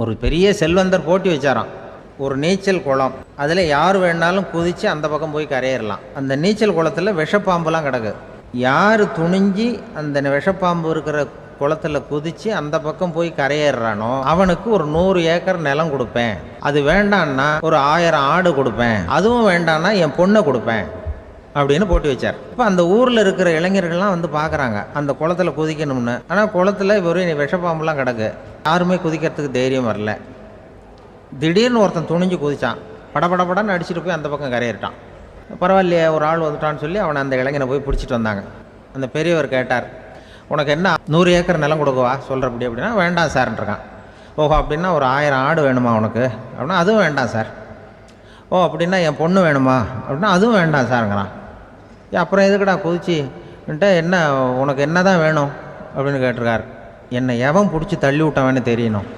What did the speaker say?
ஒரு பெரிய செல்வந்தர் போட்டி வச்சாராம். ஒரு நீச்சல் குளம். அதில் யார் வேணாலும் குதித்து அந்த பக்கம் போய் கரையிடலாம் அந்த நீச்சல் குளத்தில் விஷப்பாம்புலாம் கிடக்கு. யார் துணிஞ்சு அந்த விஷப்பாம்பு இருக்கிற குளத்துல குதித்து அந்த பக்கம் போய் கரையேறானோ அவனுக்கு ஒரு நூறு ஏக்கர் நிலம் கொடுப்பேன். அது வேண்டான்னா ஒரு ஆயிரம் ஆடு கொடுப்பேன். அதுவும் வேண்டான்னா என் பொண்ணை கொடுப்பேன். அப்படின்னு போட்டி வச்சார். இப்போ அந்த ஊரில் இருக்கிற இளைஞர்கள்லாம் வந்து பார்க்குறாங்க அந்த குளத்துல குதிக்கணும்னு. ஆனால் குளத்துல வெறும் விஷப்பாம்புலாம் கிடக்கு. யாருமே குதிக்கிறதுக்கு தைரியம் வரல. திடீர்னு ஒருத்தன் துணிஞ்சு குதித்தான் படபடபடன்னு அடிச்சுட்டு போய் அந்த பக்கம் கரையிட்டான் பரவாயில்லையே ஒரு ஆள் வந்துட்டான்னு சொல்லி அவனை அந்த இளைஞனை போய் பிடிச்சிட்டு வந்தாங்க. அந்த பெரியவர் கேட்டார் உனக்கு என்ன நூறு ஏக்கர் நிலம் கொடுக்கவா? சொல்கிறப்படி அப்படின்னா வேண்டாம் சார்ன்றிருக்கான் ஓஹோ அப்படின்னா ஒரு ஆயிரம் ஆடு வேணுமா உனக்கு? அப்படின்னா அதுவும் வேண்டாம் சார். ஓ அப்படின்னா என் பொண்ணு வேணுமா? அப்படின்னா அதுவும் வேண்டாம் சாருங்கிறான் அப்புறம் எதுக்குடா குதிச்சுன்ட்டு என்ன உனக்கு என்ன தான் வேணும்? அப்படின்னு கேட்டிருக்காரு. என்னை எவன் பிடிச்சி தள்ளி விட்டவன்னு தெரியணும்.